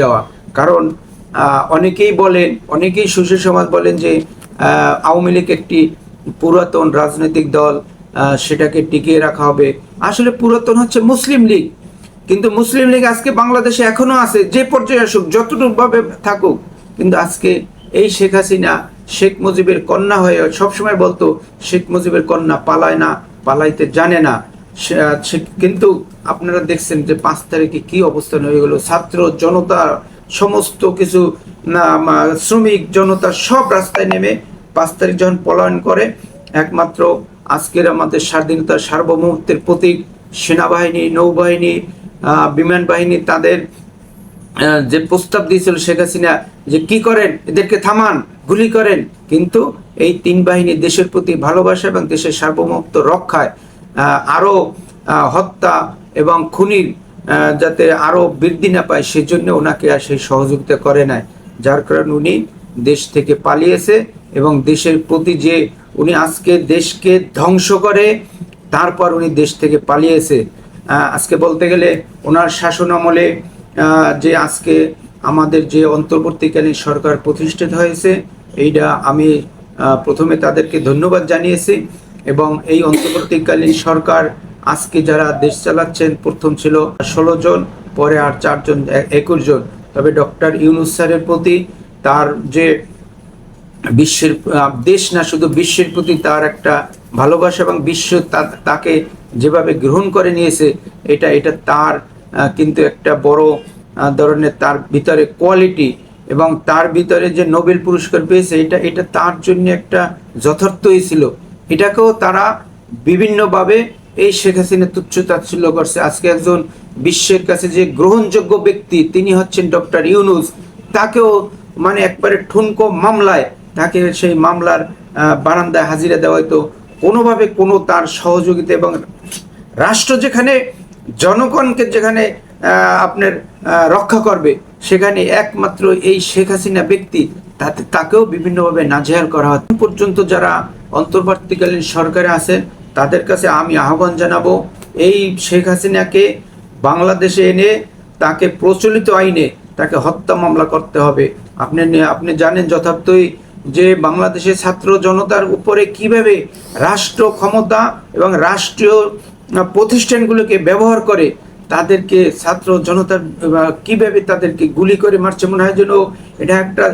দেওয়া। কারণ অনেকেই বলেন, অনেকেই সুশীল সমাজ বলেন যে আওয়ামী লীগ একটি পুরাতন রাজনৈতিক দল সেটাকে টিকিয়ে রাখা হবে। আসলে পুরাতন হচ্ছে মুসলিম লীগ। কিন্তু মুসলিম লীগ আজকে বাংলাদেশে এখনও আছে, যে পর্যায়ে আসুক যতটুকু ভাবে থাকুক। কিন্তু আজকে এই শেখ হাসিনা, শেখ মুজিবের কন্যা হয়ে সবসময় বলতো, শেখ মুজিবের কন্যা পালায় না, পালাইতে জানে না। কিন্তু আপনারা দেখছেন যে পাঁচ তারিখে কি অবস্থান হয়ে গেল। ছাত্র জনতা, সমস্ত কিছু, না শ্রমিক জনতা সব রাস্তায় নেমে পাঁচ তারিখ যখন পলায়ন করে, একমাত্র আজকের আমাদের স্বাধীনতার সার্বভৌমত্বের প্রতীক সেনাবাহিনী, নৌবাহিনী বিমান বাহিনী, তাদের যে প্রস্তাব দিয়েছিল শেখ হাসিনা যে কি করেন, এদেরকে থামান, গুলি করেন। কিন্তু এই তিন বাহিনী দেশের প্রতি ভালোবাসা এবং দেশের সার্বভৌমত্ব রক্ষায় আহ, আরও হত্যা এবং খুনির যাতে আরও বৃদ্ধি না পায় সেজন্য ওনাকে আর সেই সহযোগিতা করে নাই। যার কারণে উনি দেশ থেকে পালিয়েছে এবং দেশের প্রতি যে উনি আজকে দেশকে ধ্বংস করে তারপর উনি দেশ থেকে পালিয়েছে। আজকে বলতে গেলে ওনার শাসন আমলে যে আজকে আমাদের যে অন্তর্বর্তীকালীন সরকার প্রতিষ্ঠিত হয়েছে এইটা আমি প্রথমে তাদেরকে ধন্যবাদ জানিয়েছি। এবং এই অন্তর্বর্তীকালীন সরকার আজকে যারা দেশ চালাচ্ছেন, প্রথম ছিল ষোলো জন, পরে আর চারজন একুশ জন। তবে ডক্টর ইউনুস স্যারের প্রতি তার যে বিশ্বের দেশ না, শুধু বিশ্বের প্রতি তার একটা ভালোবাসা এবং বিশ্ব তাকে যেভাবে গ্রহণ করে নিয়েছে, এটা এটা তার কিন্তু একটা বড় ধরনের তার ভিতরে কোয়ালিটি এবং তার ভিতরে যে নোবেল পুরস্কার পেয়েছে, এটা এটা তার জন্য একটা যথার্থই ছিল। এটাকেও তারা বিভিন্নভাবে এই শেখ হাসিনা তুচ্ছ তাচ্ছিল্য করছে। আজকে একজন বিশ্বের কাছে যে গ্রহণযোগ্য ব্যক্তি, তিনি হচ্ছেন ডক্টর ইউনুস। তাকেও মানে একবারে ঠুনকো মামলায় তাকে সেই মামলার বারান্দায় হাজিরা দেওয়া হয়তো কোনোভাবে কোনো তার সহযোগিতা এবং রাষ্ট্র যেখানে, জনগণকে যেখানে আপনার রক্ষা করবে, সেখানে একমাত্র এই শেখ হাসিনা ব্যক্তি, তাতে তাকেও বিভিন্নভাবে নাজেহাল করা হয়। পর্যন্ত যারা অন্তর্বর্তীকালীন সরকারে আছেন তাদের কাছে আমি আহ্বান জানাব, এই শেখ হাসিনাকে বাংলাদেশে এনে তাকে প্রচলিত আইনে তাকে হত্যা মামলা করতে হবে। আপনি আপনি জানেন যথার্থই যে বাংলাদেশের ছাত্র জনতার উপরে কীভাবে রাষ্ট্র ক্ষমতা এবং রাষ্ট্রীয় প্রতিষ্ঠানগুলোকে ব্যবহার করে তাদেরকে ছাত্র জনতার কীভাবে তাদেরকে গুলি করে মারছে, মনে হয় যেন এটা একটা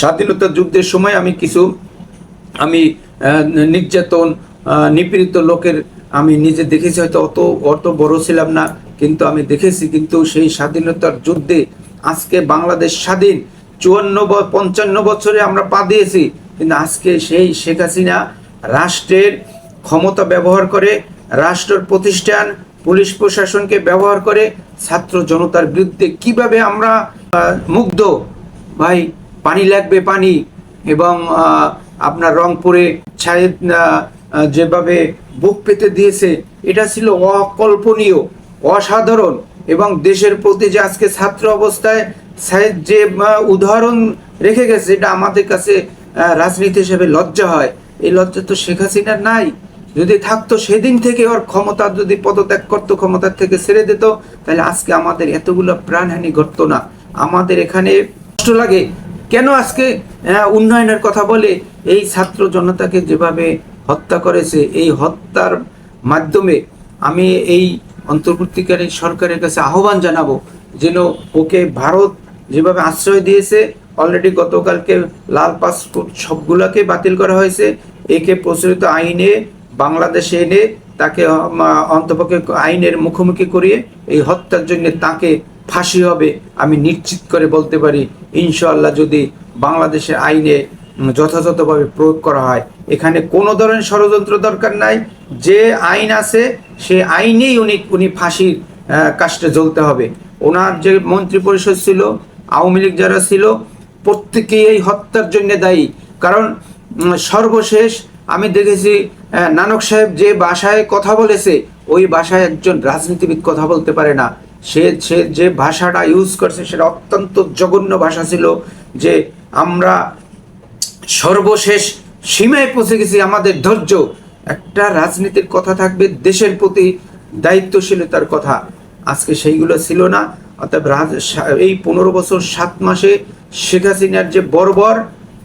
স্বাধীনতা যুদ্ধের সময় আমি কিছু, আমি নির্যাতন নিপীড়িত লোকের আমি নিজে দেখেছি, হয়তো অত অত বড় ছিলাম না, কিন্তু আমি দেখেছি, কিন্তু সেই স্বাধীনতার যুদ্ধে আজকে বাংলাদেশ স্বাধীন, চুয়ান্ন পঞ্চান্ন বছরে আমরা পা দিয়েছি, কিন্তু আজকে সেই শেখ হাসিনা রাষ্ট্রের ক্ষমতা ব্যবহার করে, রাষ্ট্রের প্রতিষ্ঠান, পুলিশ প্রশাসনকে ব্যবহার করে, ছাত্র জনতার বিরুদ্ধে কীভাবে আমরা মুগ্ধ? ভাই, পানি লাগবে পানি এবং আপনার রংপুরে ছায়েদ যেভাবে বুক পেতে দিয়েছে, এটা ছিল অকল্পনীয়, অসাধারণ। এবং দেশের প্রতি যে আজকে ছাত্র অবস্থায় সায়েদ যে উদাহরণ রেখে গেছে, এটা আমাদের কাছে রাজনীতি হিসেবে লজ্জা হয়। এই লজ্জা তো শেখ হাসিনার নাই। যদি থাকতো সেদিন থেকে ওর ক্ষমতা, যদি পদত্যাগ করতো, ক্ষমতার থেকে ছেড়ে দিত, তাহলে আজকে আমাদের এতগুলো প্রাণহানি ঘটতো না। আমাদের এখানে কষ্ট লাগে। কেন আজকে উন্নয়নের কথা বলে? এই ছাত্র জনতাকে যেভাবে হত্যা করেছে, এই হত্যার মাধ্যমে আমি এই অন্তর্বর্তীকালীন সরকারের কাছে আহ্বান জানাব যেন ওকে ভারত যেভাবে আশ্রয় দিয়েছে অলরেডি গতকালকে লাল পাসপোর্ট সবগুলোকে বাতিল করা হয়েছে, একে প্রচলিত আইনে, বাংলাদেশে এনে তাকে অন্তপক্ষে আইনের মুখোমুখি করিয়ে এই হত্যার জন্য তাকে ফাঁসি হবে, আমি নিশ্চিত করে বলতে পারি, ইনশাআল্লাহ যদি বাংলাদেশের আইনে যথাযথভাবে প্রয়োগ করা হয়। এখানে কোনো ধরনের ষড়যন্ত্র দরকার নাই, যে আইন আছে, সে আইনেই উনি উনি ফাঁসির কাস্টে জ্বলতে হবে। ওনার যে মন্ত্রী পরিষদ ছিল, আওয়ামী লীগ যারা ছিল, প্রত্যেকেই এই হত্যার জন্য দায়ী। কারণ সর্বশেষ আমি দেখেছি নানক সাহেব যে ভাষায় কথা বলেছে, ওই ভাষায় একজন রাজনীতিবিদ কথা বলতে পারে না। সে সে যে ভাষাটা ইউজ করছে সেটা অত্যন্ত জঘন্য ভাষা ছিল যে আমরা সর্বশেষ সীমায় পৌঁছে গেছি, আমাদের ধৈর্য। একটা রাজনীতির কথা থাকবে, দেশের প্রতি দায়িত্বশীলতার কথা। আজকে সেইগুলো ছিল না। অর্থাৎ এই পনেরো বছর, সাত মাসে শেখ হাসিনার যে বর্বর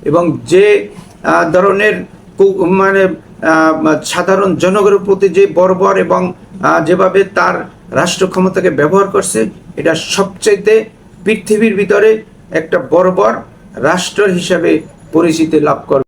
এবং যে ধরনের মানে সাধারণ জনগণের প্রতি যে বর্বর এবং যেভাবে তার রাষ্ট্র ক্ষমতাকে ব্যবহার করছে, এটা সবচাইতে পৃথিবীর ভিতরে একটা বর্বর রাষ্ট্র হিসাবে পরিচিতি লাভ করবে।